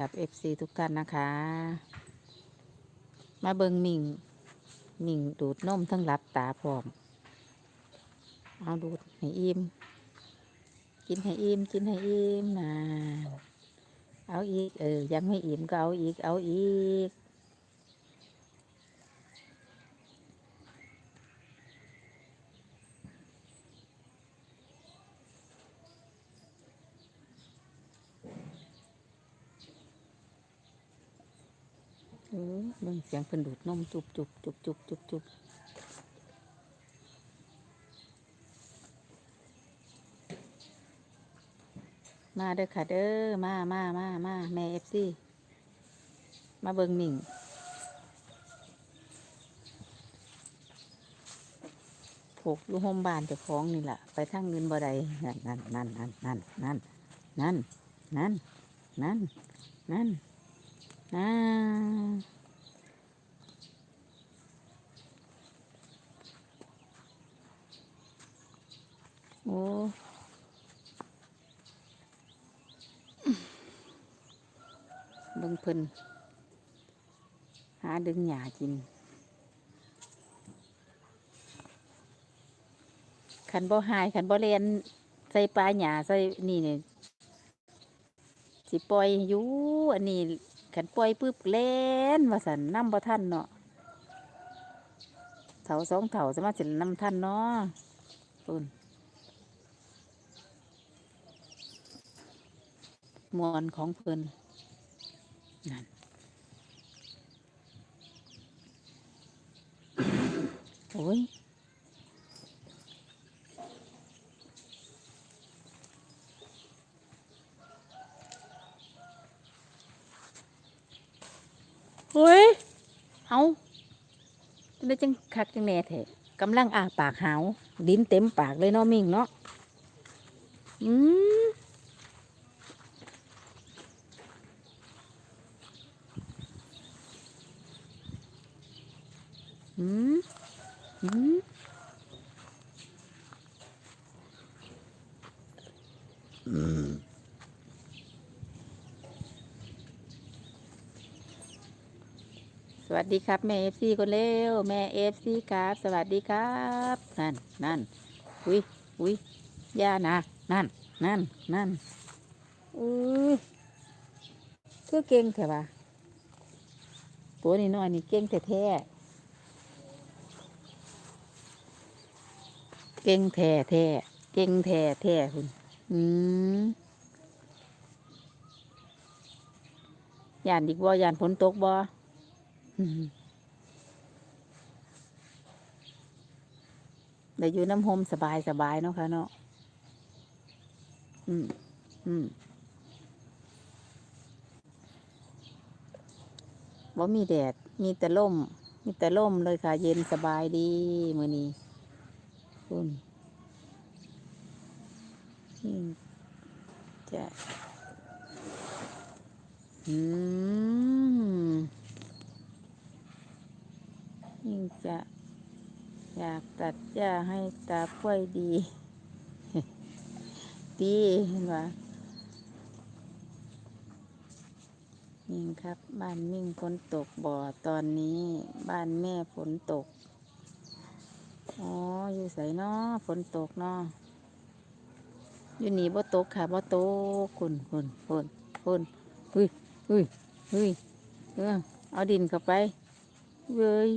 กับเอฟซีทุกท่านนะคะ มาเบิงมิงมิงดูดนมทั้งรับตาพร้อม เอาดูดให้อิ่มกินให้อิ่มกินให้อิ่มนะเอาอีกเออยังไม่อิ่มก็เอาอีกเอาอีก เออเบิ่งเสียงเพิ่นดูดนมจุบจุบจุบจุบจุบจุบมาเด้อค่ะเด้อมามามามาแม่เอฟซีมาเบิ่งหมิ่งผูกอยู่โฮมบานเจ้าของนี่แหละไปทางเงินบ่ได้นั่นนั่นนั่นนั่นนั่นนั่นนั่นนั่นนั่นนั่นนั่น โอ้เบิ่งเพิ่นหาดึงหญ้ากินขันบ่หายขันบ่เรียนใส่ปลาหญ้าใส่นี่เนี่ยสิปล่อยอยู่อันนี้ขันปล่อยปึ๊บเล่นว่าสันน้ำบ่ทันเนาะเถาสองเถาสามารถสิน้ำทันเนาะปุ่นมวลของเพิ่น นั่นโอ้ยเฮ้ย เอาได้จังคักจังแหน่แท้กำลังอาปากหาวดินเต็มปากเลยเนาะมิ่งเนาะ อืม อืมอืมสวัสดีครับ แม่เอฟซีคนเร็วแม่เอฟซีครับ สวัสดีครับ นั่นนั่นอุ้ยอุ้ยย่านะนั่นนั่นนั่นอุ้ยคือเก่งแท้ปะตัวนี้น้อยนี่เก่งแท้ๆ เก่งแท้แท้เก่งแท้แท้คุณอืมยานอีกบ่ยานฝนตกบ่อืมได้อยู่น้ำโฮมสบายสบายเนาะค่ะเนาะ อืม อืมบ่มีแดด มีแต่ลมมีแต่ลมเลยค่ะ เย็นสบายดี มือนี้ คุณยิ่งจะอืมยิ่งจะ อยากตัดหญ้าให้ตาป่วยดี ดีเห็นไหมยิ่งครับ บ้านมิ่งฝนตกบ่อตอนนี้ บ้านแม่ฝนตก อ๋อ อยู่ใส่เนาะฝนตกเนาะอยู่นี่บ่ตกค่ะบ่ตกคุณคุณคุณคุณเฮ้ยเฮ้ยเฮ้ยเออเอาดินเข้าไปเว้ย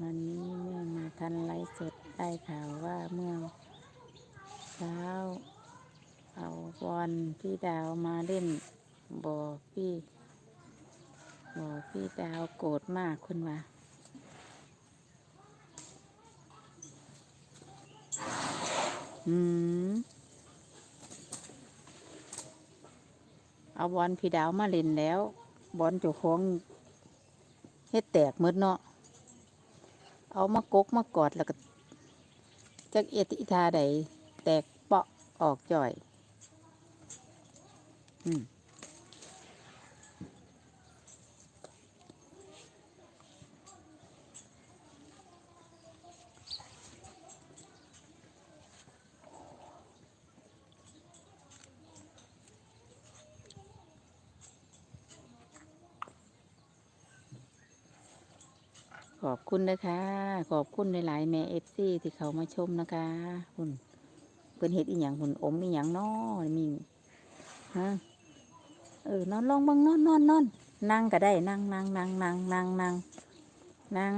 วันนี้แม่มาทันไลฟ์สดได้ข่าวว่าเมื่อเช้า เอาบอลพี่ดาวมาเล่นบอกพี่บอกพี่ดาวโกรธมากคุณว่าอืมเอาบอลพี่ดาวมาเล่นแล้ว บอลเจ้าของเฮ็ดแตกหมดเนาะเอามากกมากอดแล้วก็จักเอติทาใดแตกเปาะออกจ่อย ขอบคุณนะคะ ขอบคุณหลายๆแม่เอฟซีที่เขามาชมนะคะคุณเป็นเหตุอีหยังคุณอมอีหยังนอมีฮะ เออนอนลงบังนอนนอนนอนนั่งก็ได้นั่งนั่งนั่งนั่งนั่งนั่งนั่ง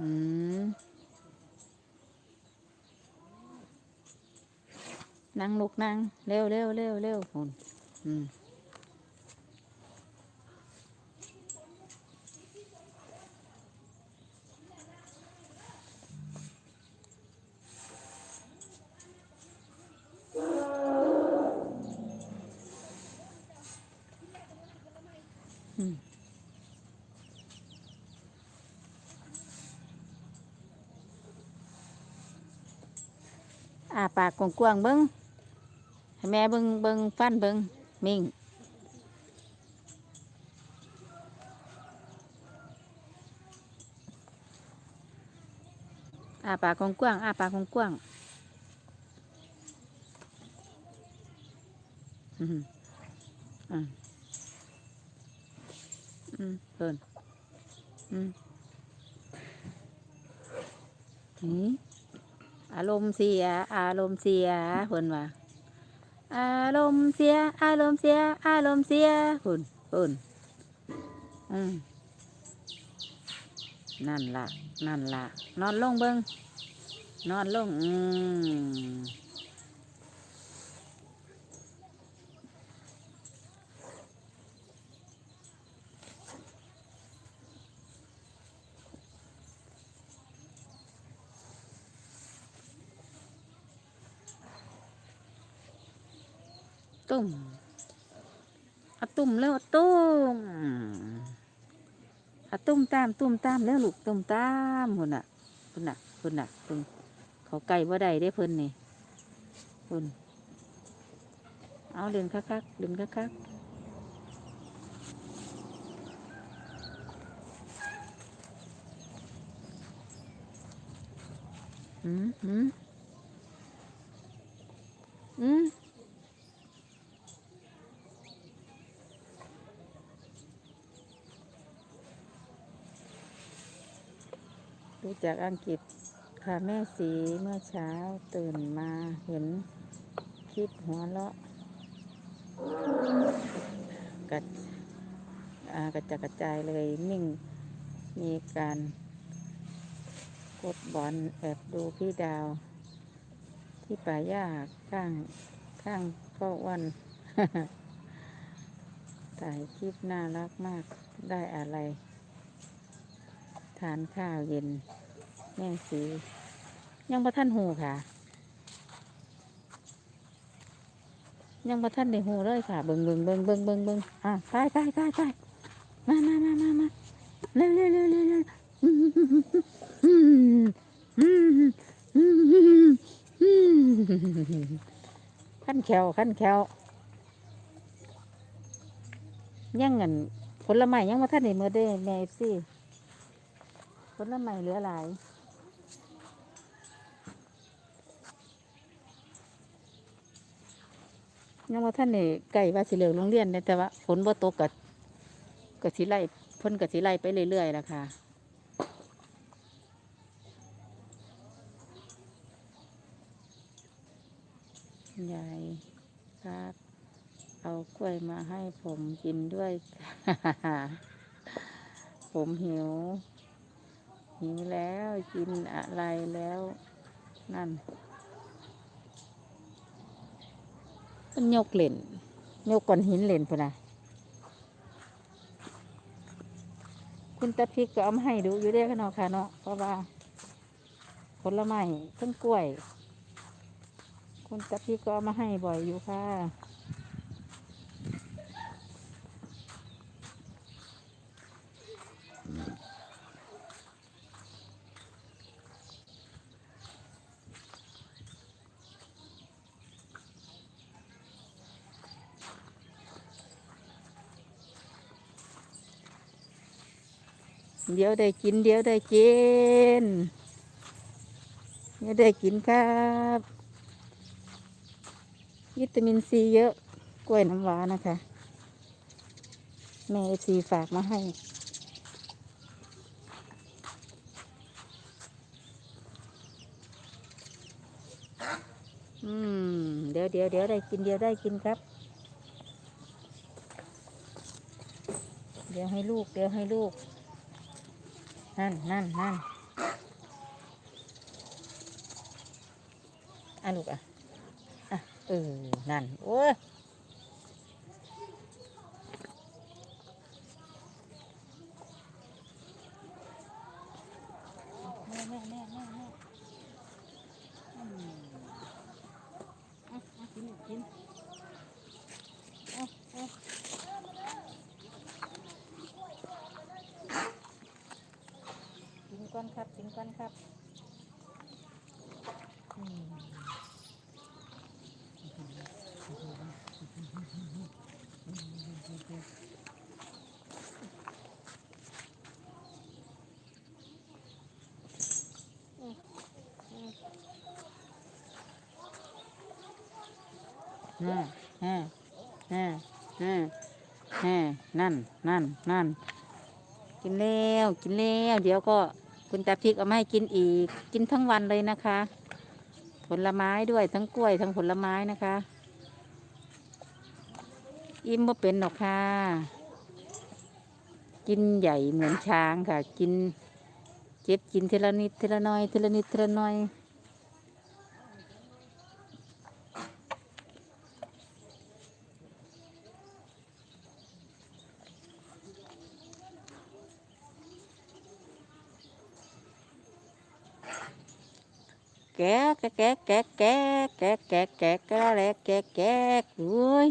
อืมนั่งลุกนั่งเร็วเร็วเร็วเร็วคุณอืม อาปากกว้างๆเบิ้งให้แม่เบิ้งเบิ้งฟันเบิ้งมิ่งอาปากกว้างๆอาปากกว้างๆอืมอ่า อืมเพิ่นอืมหืมอาร มณ์เสีย อารมณ์เสียหุ่นว่าอารมณ์เสีย อารมณ์เสีย อารมณ์เสียหุ่นหุ่นอืมนั่นล่ะนั่นล่ะนอนลงเบิงนอนลง อืม ตุ่มเอาตุ่ม แล้วตุ่มอาตุ่มตามตุ่มตามแล้วลูกตุ่มตามคนน่ะคนน่ะคนน่ะเพิ่นเขาไก่บ่ได้ได้เพิ่นนี่เพิ่นเอาเล่นคักๆเล่นคักๆอืมอืมอืม ดูจากอังกฤษค่ะแม่สีเมื่อเช้าตื่นมาเห็นคลิปหัวเราะกัดอากระจัดกระจายเลยนิ่งมีการกดบอลแอบดูพี่ดาว ที่ป่าหญ้าข้างข้างพ่อวันถ่ายคลิปน่ารักมากได้อะไรานข้าวเย็น แม่สียังบ่ท่านหูค่ะ ยังบ่ท่านได้หูเลยค่ะ เบิ่งเบิ่งเบิ่งเบิ่งเบิ่งเบิ่งอะไปไปไปไปมามามามามาเร็วเร็วเร็วเร็วเร็วอืมอืมอืมอืมอืมอืมขั้นแขวขั้นแขวยังเงินผลไม้ยังบ่ท่านได้เมื่อได้แม่สิ ผลไม้เหลือหลายยังว่าท่านนี่ไก่ว่าสิเลิกโรงเรียนได้แต่ว่าฝนบ่ตกกับกับสิไล่พ่นกับสิไล่ไปเรื่อยๆล่ะค่ะยายครับ เอากล้วยมาให้ผมกินด้วย ผมหิว หิวแล้วกินอะไรแล้วนั่นมันยกเหล่นยกก้อนหินเหล่นพุ่นนะคุณตะพิกก็เอามาให้ดูอยู่ได้อค่ะเนาะค่ะเนาะเพราะว่าผลไม้ต้นกล้วย คุณตะพิกก็เอามาให้บ่อยอยู่ค่ะ เดี๋ยวได้กิน เดี๋ยวได้กินเดี๋ยวได้กินครับวิตามินซีเยอะกล้วยน้ำว้านะคะ แม่ซีฝากมาให้เดี๋ยวเดี๋ยวเดี๋ยวได้กินเดี๋ยวได้กินครับ เดี๋ยวให้ลูก เดี๋ยวให้ลูก นั่นนั่นนั่นอะลูกอะ อะ เออ นั่น โอ้ยแม่แม่แม่แม่แม่อืมอะอะกินลูกกินเอาเอากินก่ อนครับกินก่อนครับอืมฮ่าฮ่าฮ่าฮ่าฮ่านั่นนั่นนั่นกินแล้ว กินแล้ว เดี๋ยวก็ คุณตาพริกเอามาให้กินอีก กินทั้งวันเลยนะคะ ผลไม้ด้วยทั้งกล้วยทั้งผลไม้นะคะ อิ่มบ่เป็นหรอกค่ะ กินใหญ่เหมือนช้างค่ะ กินเก็บกินทีละนิดทีละน้อยทีละนิดทีละน้อย แกะแกะแกะแกะแกะแกะแกะแกะแกะแกะแกะแกะอุ้ย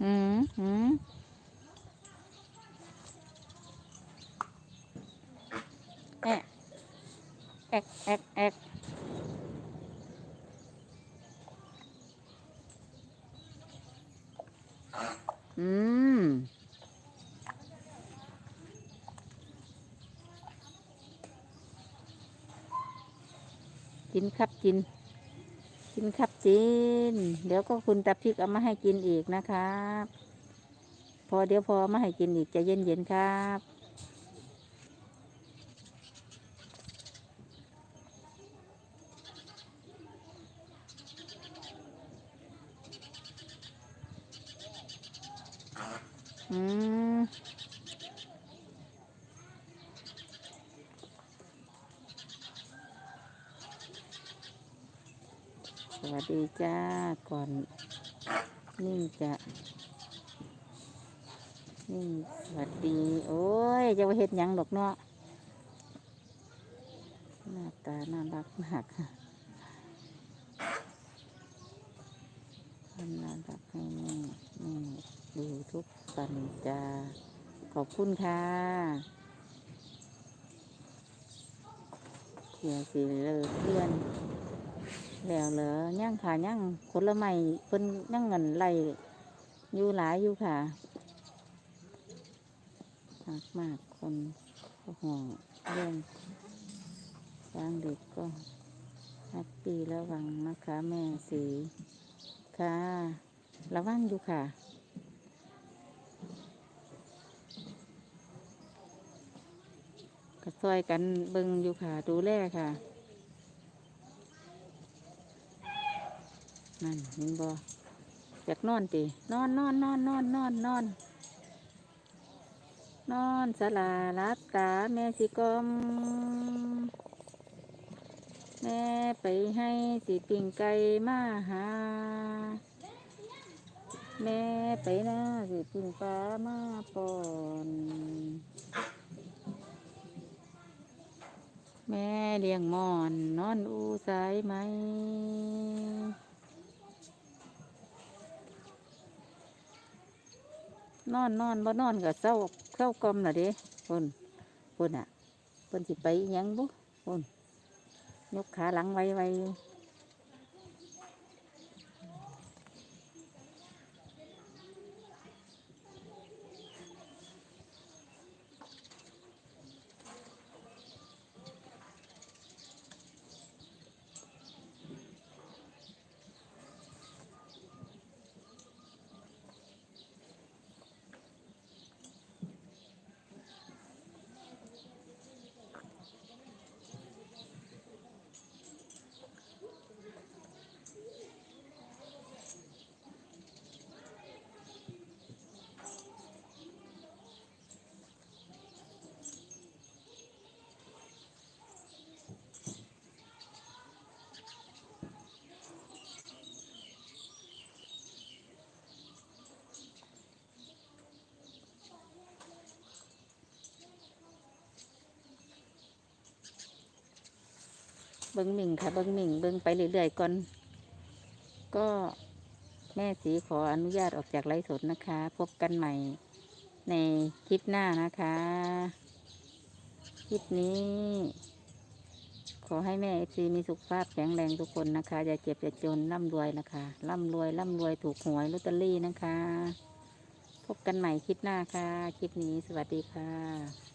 อืมอืมแอะแอกแอกแอกอืม กิ นครับกิน กินครับกินเดี๋ยวก็คุณตาพริกเอามาให้กินอีกนะครับ พอเดี๋ยวพอมาให้กินอีกจะเย็นๆครับ จ้าก่อน นิ่งจะนิ่งสวัสดี โอ้ยจะว่าเห็ดยังดอกเนาะหน้าตาน่ารักมากค่ะน่ารักให้แม่แม่ดูทุกปันจ้าขอบคุณค่ะเดี๋ยวสิเลิกเพื่อน แล้วเหรอย่างค่ะย่างผลไม้เพิ่นย่างเงินไหลอยู่หลายอยู่ค่ะมากมากคนก็ห่วงเรื่องสร้างเด็กก็แฮปปี้ระวังนะคะแม่สีค่ะระวังอยู่ค่ะก็ซอยกันเบิ่งอยู่ค่ะ ดูแลค่ะ นั่นเห็นบ่อยากนอนตินอนนอนนอนนอนนอนนอนนอนสลารับตาแม่สิกลมแม่ไปให้สิปิ่งไก่มาหา แม่ไปนะสิปิ่งปลามาปอนแม่เลี้ยงหมอน นอนอูสายไหม นอนนอนบ่นอนก็เศร้าเศร้ากลมน่ะเด้คนคนอะคนสิไปยังบุคนยกขาหลังไว้ไว้ เบิ้งหมิงค่ะเบิ้งหมิงเบิ้งไปเรื่อยๆก่อน ก็แม่สีขออนุญาตออกจากไลฟ์สดนะคะ พบกันใหม่ในคลิปหน้านะคะ คลิปนี้ ขอให้แม่เอฟซีมีสุขภาพแข็งแรงทุกคนนะคะ อย่าเจ็บอย่าจนร่ำรวยนะคะ ร่ำรวยร่ำรวยถูกหวยลอตเตอรี่นะคะ พบกันใหม่คลิปหน้าค่ะ คลิปนี้สวัสดีค่ะ